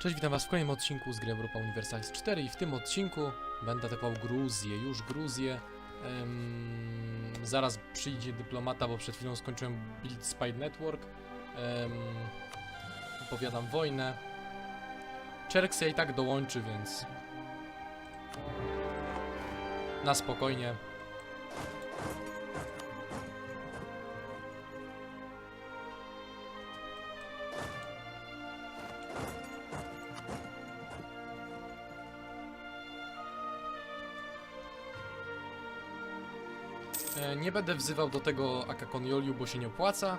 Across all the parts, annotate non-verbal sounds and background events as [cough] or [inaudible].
Cześć, witam was w kolejnym odcinku z gry Europa Universalis 4 i w tym odcinku będę atakował Gruzję, już Gruzję. Zaraz przyjdzie dyplomata, bo przed chwilą skończyłem Build Spy Network. Um, opowiadam wojnę. Czerksja i tak dołączy, więc na spokojnie. Nie będę wzywał do tego Akakonioliu, bo się nie opłaca.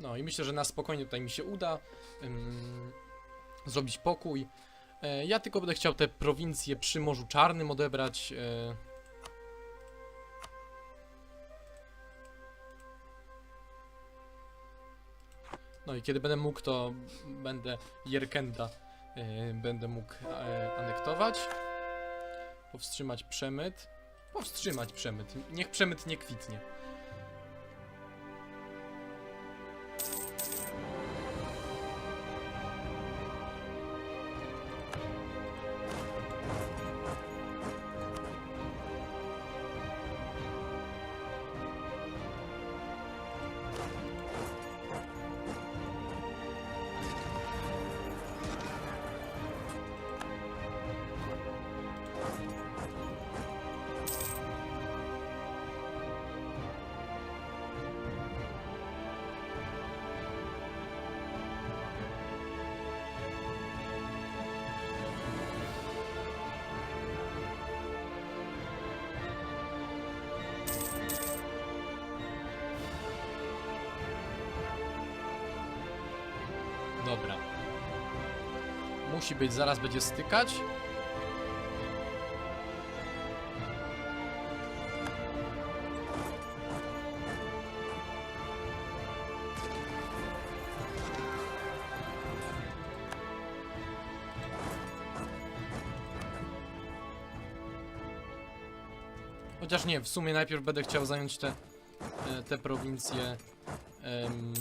No i myślę, że na spokojnie tutaj mi się uda ym, zrobić pokój. E, ja tylko będę chciał te prowincje przy Morzu Czarnym odebrać. E, no i kiedy będę mógł, to będę Jerkenda e, będę mógł e, anektować. Powstrzymać przemyt. Powstrzymać przemyt. Niech przemyt nie kwitnie. Dobra. Musi być, zaraz będzie stykać. Chociaż nie, w sumie najpierw będę chciał zająć te, e, te prowincje. em,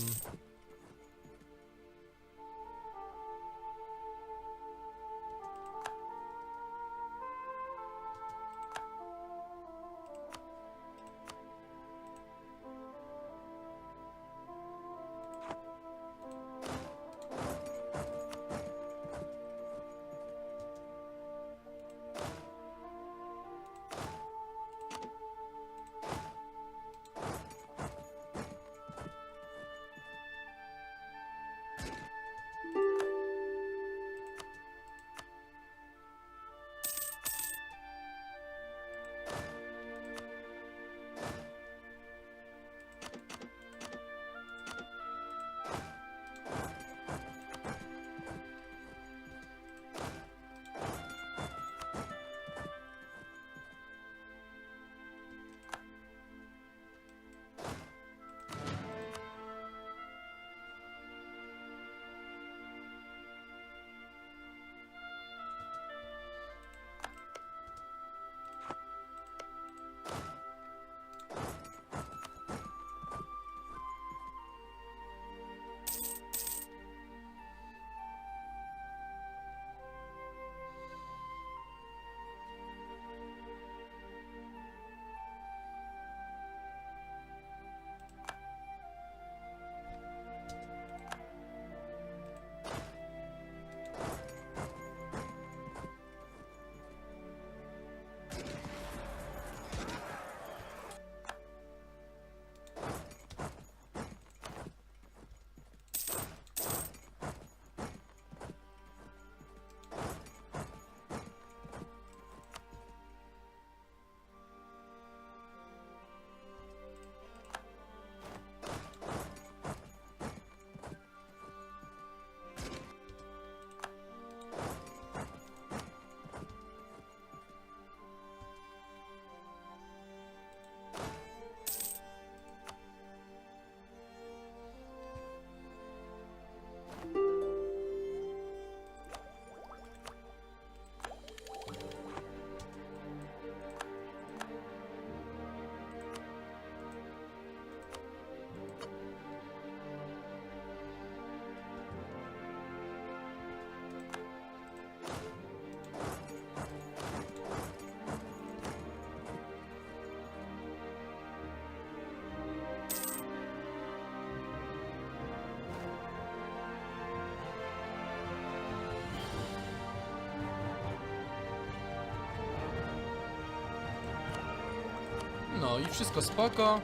No i wszystko spoko.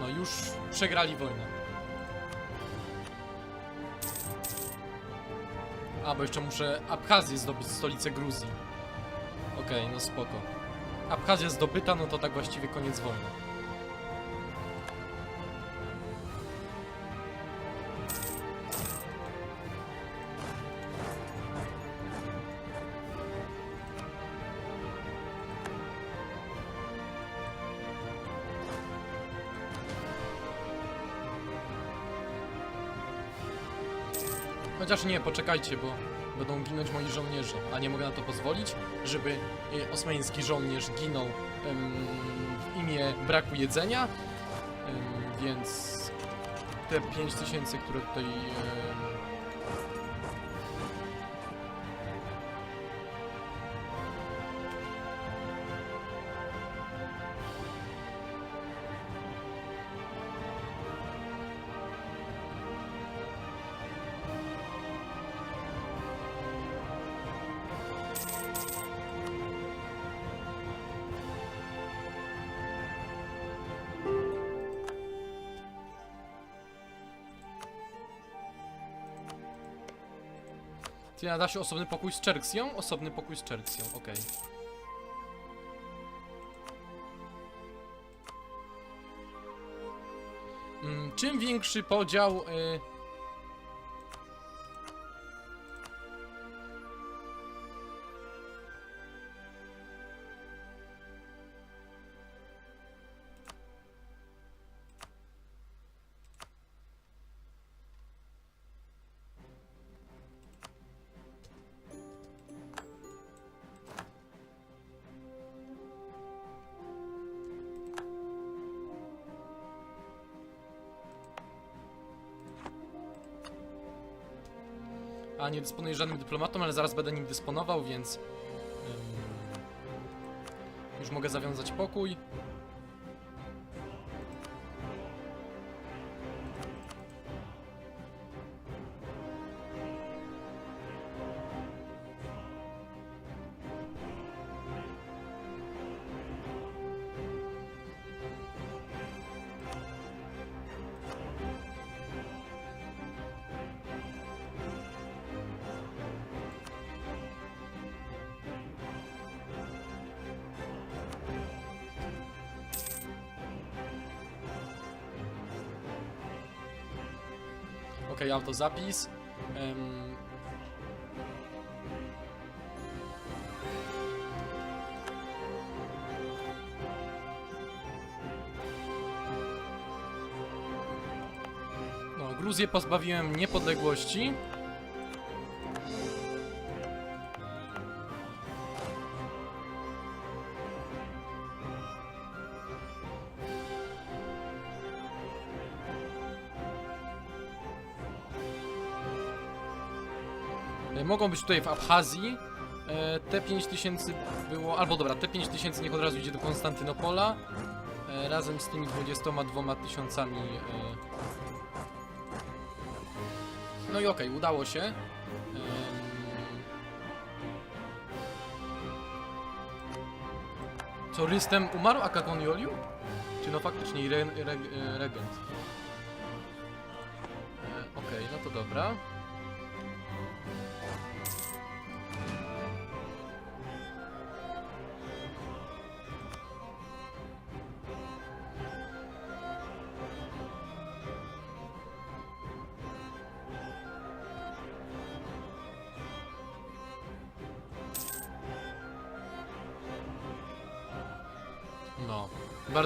No już przegrali wojnę. A, bo jeszcze muszę Abchazję zdobyć, stolicę Gruzji. Okej, no spoko. Abchazja zdobyta, no to tak właściwie koniec wojny. Chociaż nie, poczekajcie, bo będą ginąć moi żołnierze, a nie mogę na to pozwolić, żeby e, osmański żołnierz ginął w imię braku jedzenia, więc te 5000, które tutaj... Ty nada się osobny pokój z Czerksją? Osobny pokój z Czerksją, okej. Mm, czym większy podział... Y... A nie dysponuję żadnym dyplomatą, ale zaraz będę nim dysponował, więc... już mogę zawiązać pokój. Okej, autozapis. Em, No, Gruzję pozbawiłem niepodległości. Być tutaj w Abchazji. E, Te 5000 było. Albo dobra, te 5000 niech od razu idzie do Konstantynopola. e, Razem z tymi 22 tysiącami. e. No i okej, udało się. Co, Rystem umarł, a Kakon Joliu? Czy no faktycznie re, re, regent? Okej, no to dobra.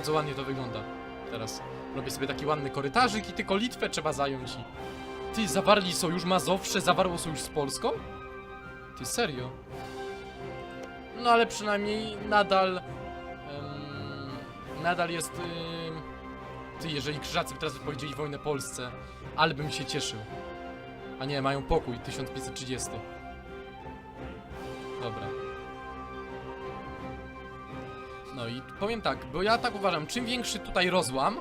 Bardzo ładnie to wygląda. Teraz robię sobie taki ładny korytarzyk i tylko Litwę trzeba zająć i... Ty, zawarli sojusz Mazowsze, zawarło sojusz z Polską? Ty, serio? No ale przynajmniej nadal... nadal jest... ty, jeżeli Krzyżacy by teraz wypowiedzieli wojnę Polsce, ale bym się cieszył. A nie, mają pokój, 1530. Dobra. No i powiem tak, bo ja tak uważam, czym większy tutaj rozłam,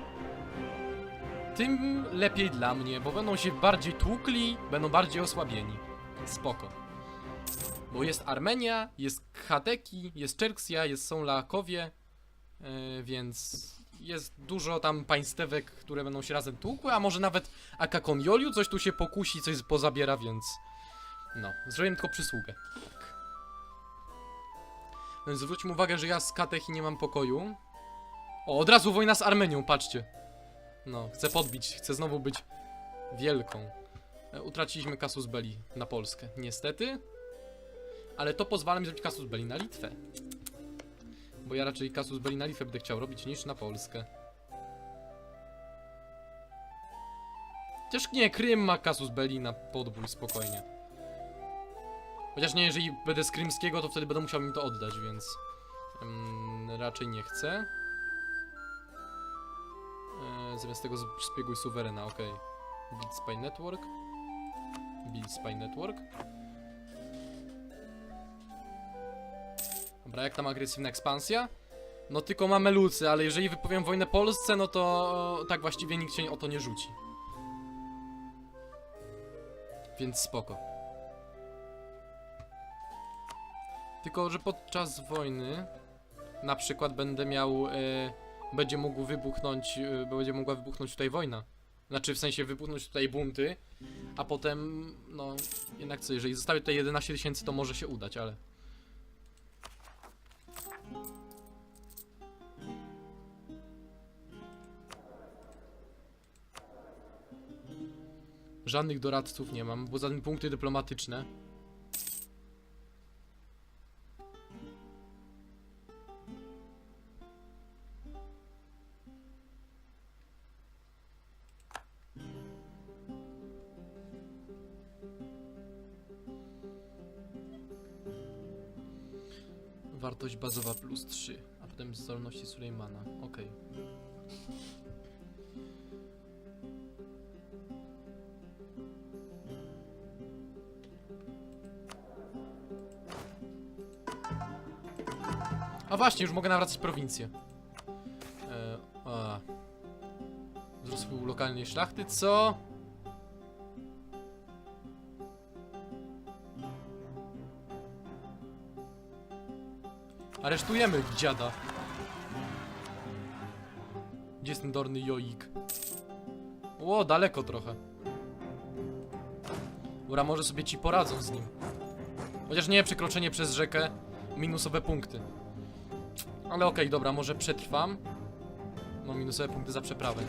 tym lepiej dla mnie, bo będą się bardziej tłukli, będą bardziej osłabieni. Spoko. Bo jest Armenia, jest Khateki, jest Czerksja, jest są Laakowie, yy, więc jest dużo tam państewek, które będą się razem tłukły, a może nawet Akakon Joliu coś tu się pokusi, coś pozabiera, więc no, zrobiłem tylko przysługę. Więc zwróćmy uwagę, że ja z Katechi nie mam pokoju. O, od razu wojna z Armenią, patrzcie. No, chcę podbić, chcę znowu być wielką. E, Utraciliśmy Kasus Belli na Polskę, niestety. Ale to pozwala mi zrobić Kasus Belli na Litwę. Bo ja raczej Kasus Belli na Litwę będę chciał robić niż na Polskę. Chociaż nie, Krym ma Kasus Belli na podbój spokojnie. Chociaż nie, jeżeli będę z krymskiego, to wtedy będę musiał im to oddać, więc mm, raczej nie chcę. E, zamiast tego szpieguj suwerena, okej. Build Spy Network. Build Spy Network. Dobra, jak tam agresywna ekspansja? No tylko mamy lucy, ale jeżeli wypowiem wojnę Polsce, no to tak właściwie nikt się o to nie rzuci. Więc spoko. Tylko, że podczas wojny na przykład będę miał, e, będzie mógł wybuchnąć, e, będzie mogła wybuchnąć tutaj wojna. Znaczy w sensie wybuchnąć tutaj bunty, a potem, no jednak co, jeżeli zostawię tutaj 11 tysięcy, to może się udać, ale... Żadnych doradców nie mam, bo żadne punkty dyplomatyczne. Bazowa plus 3, a potem zdolności Sulejmana. Okej. A właśnie, już mogę nawracać prowincję. E, a. Lokalnej szlachty, co? Aresztujemy dziada. Gdzie jest ten dorny joik? Ło, daleko trochę. Ura, może sobie ci poradzą z nim. Chociaż nie, przekroczenie przez rzekę, minusowe punkty. Ale okej, dobra, może przetrwam. No, minusowe punkty za przeprawę.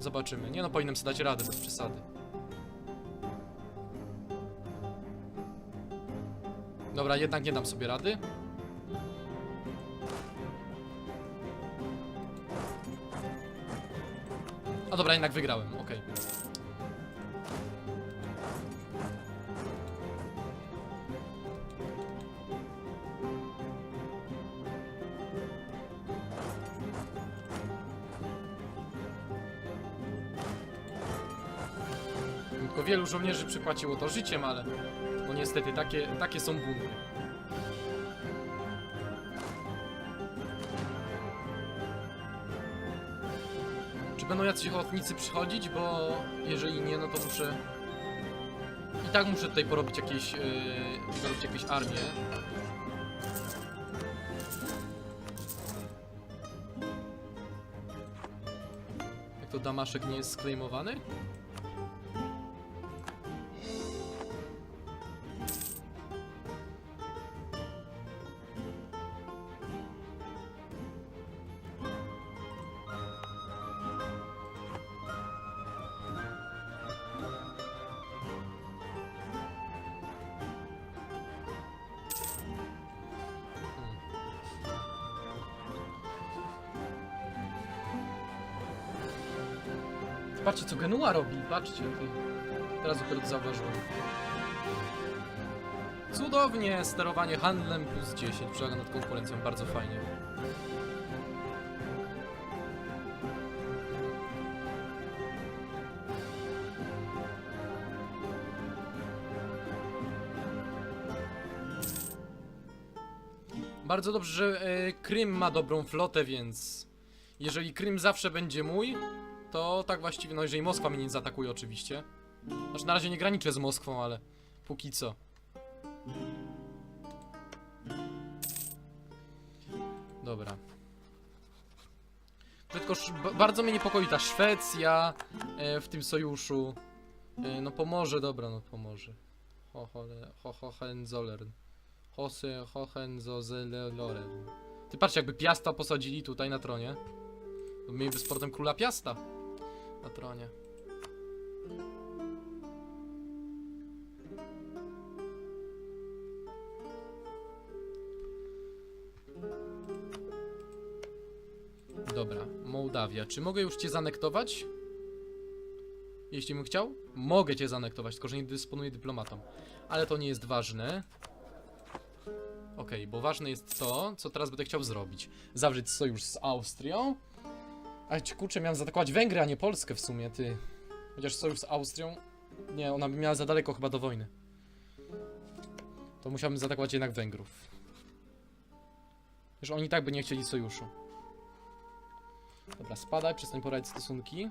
Zobaczymy. Nie no, powinienem sobie dać radę, bez przesady. Dobra, jednak nie dam sobie rady. A dobra, jednak wygrałem, okej. Tylko wielu żołnierzy przypłaciło to życiem, ale no niestety takie, takie są bunty. Będą jacyś ochotnicy przychodzić? Bo jeżeli nie, no to muszę... I tak muszę tutaj porobić jakieś... Yy, jakieś armię. Jak to Damaszek nie jest sklejmowany? Patrzcie, co Genua robi, patrzcie. Ty. Teraz to zauważyłem. Cudownie, sterowanie handlem plus 10, przewaga nad konkurencją, bardzo fajnie. Bardzo dobrze, że e, Krym ma dobrą flotę, więc jeżeli Krym zawsze będzie mój, to tak właściwie, no jeżeli Moskwa mnie nie zaatakuje oczywiście. Znaczy na razie nie graniczę z Moskwą, ale póki co. Dobra. Tylko bardzo mnie niepokoi ta Szwecja e, w tym sojuszu. E, no pomoże, dobra, no pomoże. Ho, ho, ho, ho, Hohenzollern. Hose, Hohenzollern. Ty patrz, jakby Piasta posadzili tutaj na tronie. To Mieliby z portem króla Piasta na tronie. Dobra, Mołdawia. Czy mogę już cię zanektować? Jeśli bym chciał? Mogę cię zanektować, tylko że nie dysponuję dyplomatą. Ale to nie jest ważne. Okej, bo ważne jest to, co teraz będę chciał zrobić. Zawrzeć sojusz z Austrią. Ale ci kurczę, miałem zaatakować Węgry, a nie Polskę w sumie, ty. Chociaż sojusz z Austrią... Nie, ona by miała za daleko chyba do wojny. To musiałbym zaatakować jednak Węgrów. Już oni tak by nie chcieli sojuszu. Dobra, spadaj, przestań poradzić stosunki.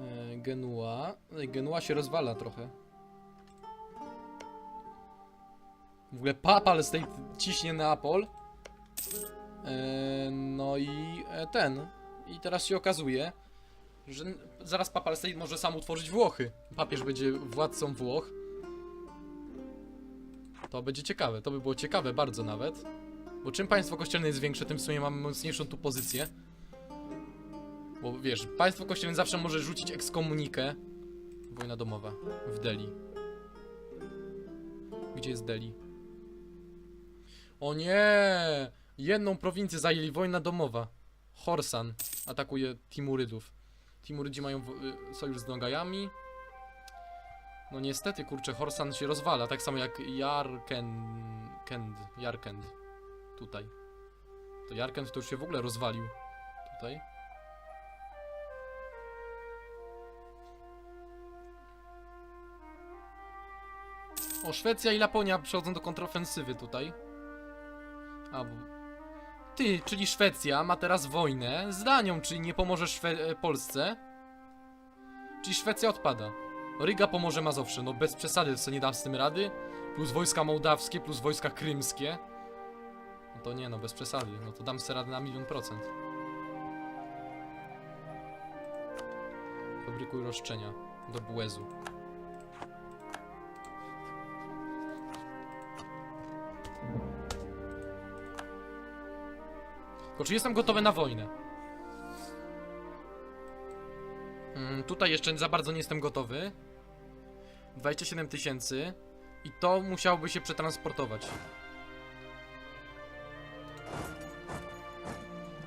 E, Genua. Genua się rozwala trochę. W ogóle Papal State ciśnie Neapol. E, no i e, ten. I teraz się okazuje, że zaraz Papal State może sam utworzyć Włochy. Papież będzie władcą Włoch. To będzie ciekawe, to by było ciekawe bardzo nawet. Bo czym państwo kościelne jest większe, tym w sumie mamy mocniejszą tu pozycję. Bo wiesz, państwo kościelne zawsze może rzucić ekskomunikę. Wojna domowa w Delhi. Gdzie jest Delhi? O nie! Jedną prowincję zajęli, wojna domowa. Horsan atakuje Timurydów. Timurydzi mają y, sojusz z Nogajami. No niestety, kurczę, Horsan się rozwala, tak samo jak Jarkend... Kend, Jarkend. Tutaj. To Jarkend to już się w ogóle rozwalił. Tutaj. O, Szwecja i Laponia przechodzą do kontrofensywy tutaj. A, bo... Ty, czyli Szwecja ma teraz wojnę z Danią, czyli nie pomoże Szwe e, Polsce. Czyli Szwecja odpada. Ryga pomoże Mazowsze, no bez przesady, co nie dam z tym rady. Plus wojska mołdawskie, plus wojska krymskie. No to nie no, bez przesady, no to dam sobie radę na milion procent. Fabrykuj roszczenia do Buezu. Tylko czy jestem gotowy na wojnę? Mm, tutaj jeszcze za bardzo nie jestem gotowy. 27 tysięcy. I to musiałoby się przetransportować.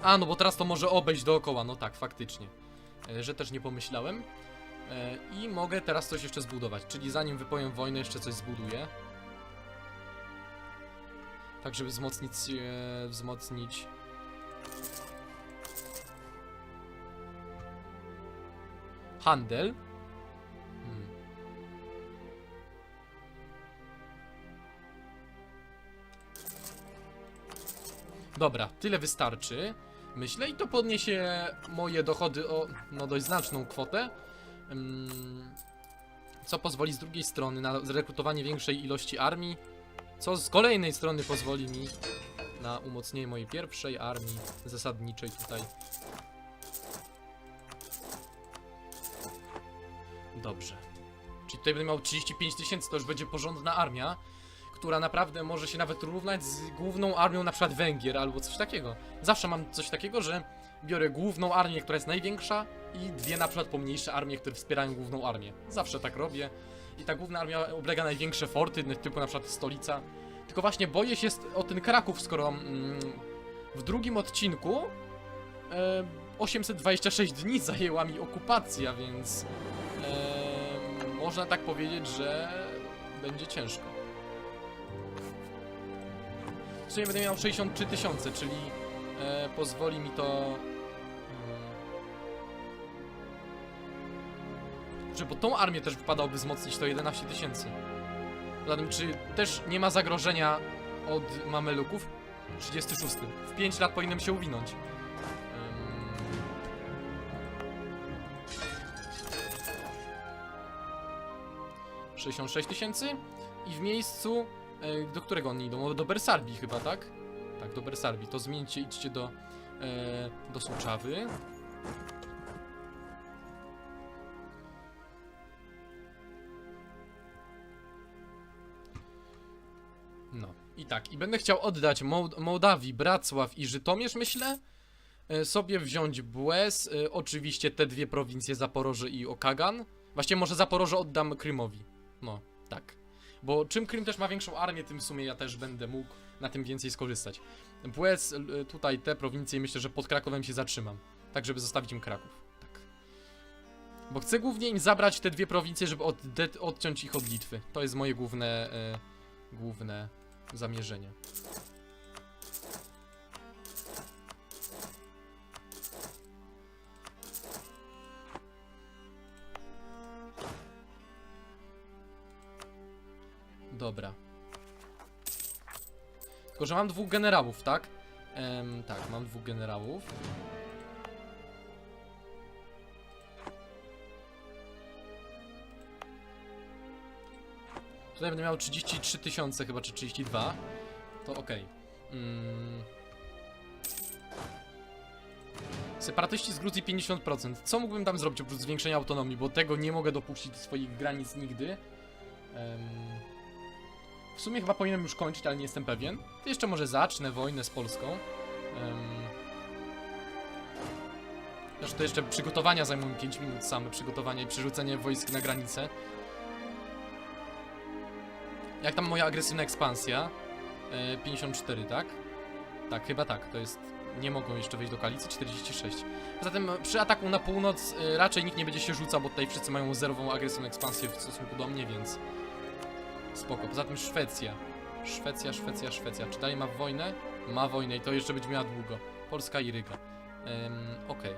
A, no bo teraz to może obejść dookoła. No tak, faktycznie. E, że też nie pomyślałem. E, I mogę teraz coś jeszcze zbudować. Czyli zanim wypowiem wojnę, jeszcze coś zbuduję. Tak, żeby wzmocnić, e, wzmocnić Handel. Hmm. Dobra, tyle wystarczy. Myślę i to podniesie moje dochody o no dość znaczną kwotę. Mm, Co pozwoli z drugiej strony na zrekrutowanie większej ilości armii. Co z kolejnej strony pozwoli mi na umocnienie mojej pierwszej armii zasadniczej tutaj. Dobrze. Czyli tutaj będę miał 35 tysięcy, to już będzie porządna armia, która naprawdę może się nawet równać z główną armią na przykład Węgier albo coś takiego. Zawsze mam coś takiego, że biorę główną armię, która jest największa i dwie na przykład pomniejsze armie, które wspierają główną armię. Zawsze tak robię. I ta główna armia oblega największe forty, typu na przykład stolica. Tylko właśnie boję się o ten Kraków, skoro mm, w drugim odcinku e, 826 dni zajęła mi okupacja, więc e, można tak powiedzieć, że będzie ciężko. W sumie będę miał 63 tysiące, czyli e, pozwoli mi to... Mm, że bo tą armię też wypadałoby wzmocnić to 11 tysięcy. Zatem czy też nie ma zagrożenia od mameluków? 36. W 5 lat powinienem się uwinąć. Ym, 66 tysięcy. I w miejscu, e, do którego oni idą? Do Bersarbi chyba, tak? Tak, do Bersarbi. To zmieńcie, idźcie do, e, do Suczawy. No. I tak, i będę chciał oddać Moł- Mołdawii, Bracław i Żytomierz, myślę. E, sobie wziąć Błes, e, oczywiście te dwie prowincje Zaporoże i Okagan. Właściwie może Zaporoże oddam Krymowi. No, tak. Bo czym Krym też ma większą armię, tym w sumie ja też będę mógł na tym więcej skorzystać. Błes, e, tutaj te prowincje, myślę, że pod Krakowem się zatrzymam. Tak, żeby zostawić im Kraków. Tak. Bo chcę głównie im zabrać te dwie prowincje, żeby od, odciąć ich od Litwy. To jest moje główne, e, główne zamierzenie. Dobra. Tylko, że mam dwóch generałów, tak? Em, tak, mam dwóch generałów. Tutaj będę miał 33 tysiące chyba, czy 32. To okej. Mm. Separatyści z Gruzji 50%. Co mógłbym tam zrobić oprócz zwiększenia autonomii, bo tego nie mogę dopuścić do swoich granic nigdy. W sumie chyba powinienem już kończyć, ale nie jestem pewien. To jeszcze może zacznę wojnę z Polską. Zresztą to jeszcze przygotowania zajmują 5 minut same, przygotowania i przerzucenie wojsk na granicę. Jak tam moja agresywna ekspansja? E, 54, tak? Tak, chyba tak, to jest... Nie mogą jeszcze wejść do koalicji, 46. Zatem przy ataku na północ e, raczej nikt nie będzie się rzucał, bo tutaj wszyscy mają zerową agresywną ekspansję w stosunku do mnie, więc... Spoko. Poza tym Szwecja. Szwecja, Szwecja, Szwecja. Czy dalej ma wojnę? Ma wojnę i to jeszcze będzie miała długo. Polska i Ryga. Ehm, Okej.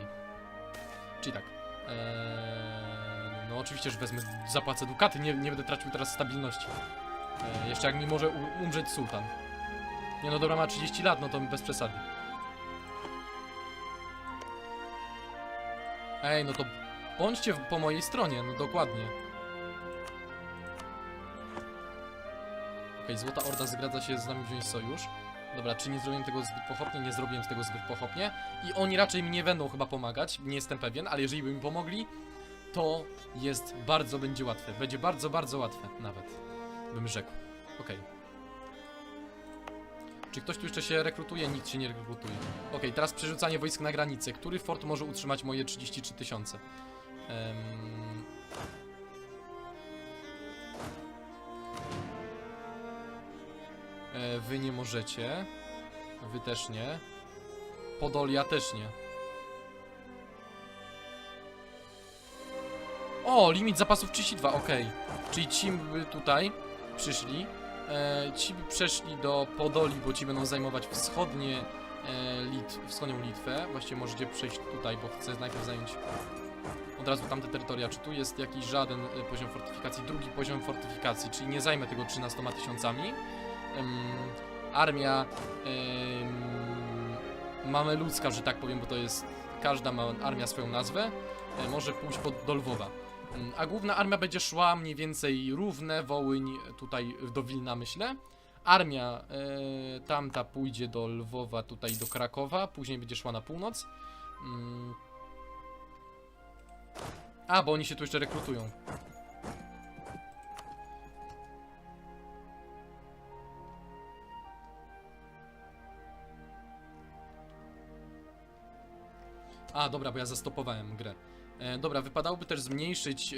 Czyli tak. Eee, no oczywiście, że wezmę, zapłacę dukaty, nie, nie będę tracił teraz stabilności. Eee, jeszcze jak mi może umrzeć sułtan. Nie no dobra, ma 30 lat, no to bez przesady. Ej, no to bądźcie po mojej stronie, no dokładnie. Okej, Złota Orda zgadza się z nami wziąć sojusz. Dobra, czy nie zrobiłem tego zbyt pochopnie? Nie zrobiłem tego zbyt pochopnie. I oni raczej mi nie będą chyba pomagać, nie jestem pewien, ale jeżeli by mi pomogli, to jest bardzo, będzie łatwe. Będzie bardzo, bardzo łatwe nawet, bym rzekł. Okej. Czy ktoś tu jeszcze się rekrutuje? Nikt się nie rekrutuje. Okej, teraz przerzucanie wojsk na granicę. Który fort może utrzymać moje 33 tysiące? Em, E, wy nie możecie. Wy też nie. Podolia też nie. O, limit zapasów 32, ok. Czyli ci by tutaj przyszli. E, ci przeszli do Podoli, bo ci będą zajmować wschodnie e, Lit wschodnią Litwę. Właściwie możecie przejść tutaj, bo chcę najpierw zająć od razu tamte terytoria. Czy tu jest jakiś żaden e, poziom fortyfikacji? Drugi poziom fortyfikacji, czyli nie zajmę tego 13 tysiącami em, armia em, mameludzka, że tak powiem, bo to jest każda ma armia swoją nazwę, e, może pójść pod do Lwowa. Em, A główna armia będzie szła mniej więcej równe Wołyń tutaj do Wilna, myślę. Armia e, tamta pójdzie do Lwowa, tutaj do Krakowa, później będzie szła na północ. Mm. A, bo oni się tu jeszcze rekrutują. A, dobra, bo ja zastopowałem grę. E, dobra, wypadałoby też zmniejszyć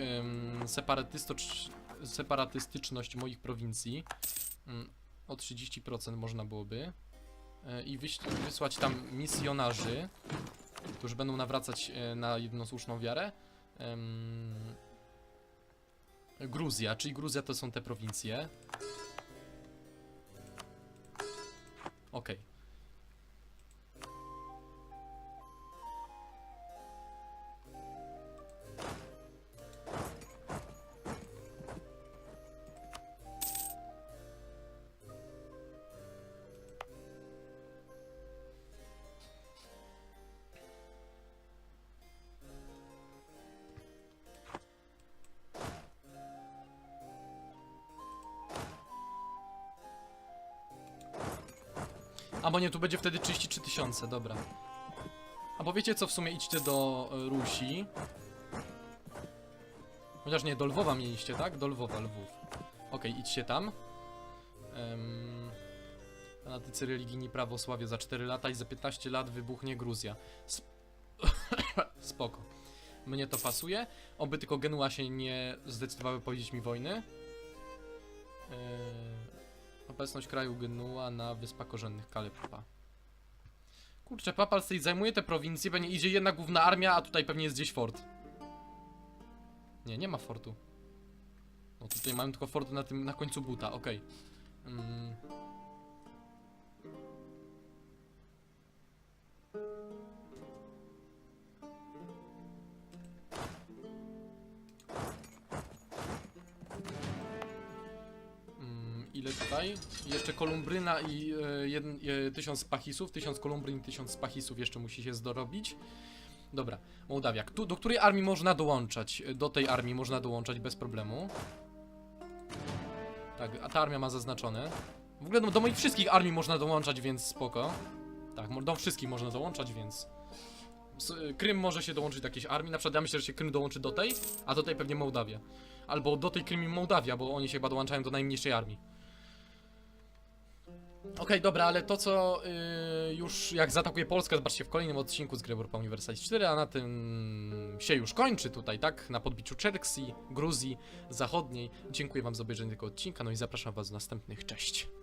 separatysto- separatystyczność moich prowincji. Mm, o 30% można byłoby. E, I wysłać tam misjonarzy, którzy będą nawracać e, na jednosłuszną wiarę. Em, Gruzja, czyli Gruzja to są te prowincje. Okej. A bo nie, tu będzie wtedy 33 tysiące, dobra. A bo wiecie co, w sumie idźcie do e, Rusi. Chociaż nie, do Lwowa mieliście, tak? Do Lwowa, Lwów. Okej, idźcie tam. Um, fanatycy religijni prawosławie za 4 lata i za 15 lat wybuchnie Gruzja. Sp [coughs] Spoko. Mnie to pasuje. Oby tylko Genua się nie zdecydowały powiedzieć mi wojny. Eee, obecność kraju Genua na Wyspach Korzennych Kalepa. Kurczę, Papal State zajmuje te prowincje, pewnie idzie jedna główna armia, a tutaj pewnie jest gdzieś fort. Nie, nie ma fortu. No tutaj mamy tylko fort na tym, na końcu buta, okej. Mm. Mm, ile tutaj? Jeszcze kolumbryna i e, jeden, e, tysiąc pachisów, tysiąc kolumbryn i tysiąc pachisów jeszcze musi się zdorobić. Dobra, Mołdawia. Tu, do której armii można dołączać? Do tej armii można dołączać bez problemu. Tak, a ta armia ma zaznaczone. W ogóle do, do moich wszystkich armii można dołączać, więc spoko. Tak, do wszystkich można dołączać, więc... S- Krym może się dołączyć do jakiejś armii, na przykład ja myślę, że się Krym dołączy do tej, a do tej pewnie Mołdawia. Albo do tej Krym i Mołdawia, bo oni się chyba dołączają do najmniejszej armii. Okej, dobra, ale to co yy, już jak zaatakuje Polskę, zobaczcie w kolejnym odcinku z gry Europa Universalis 4, a na tym się już kończy tutaj, tak? Na podbiciu Czerksji, Gruzji Zachodniej. Dziękuję wam za obejrzenie tego odcinka, no i zapraszam was do następnych. Cześć!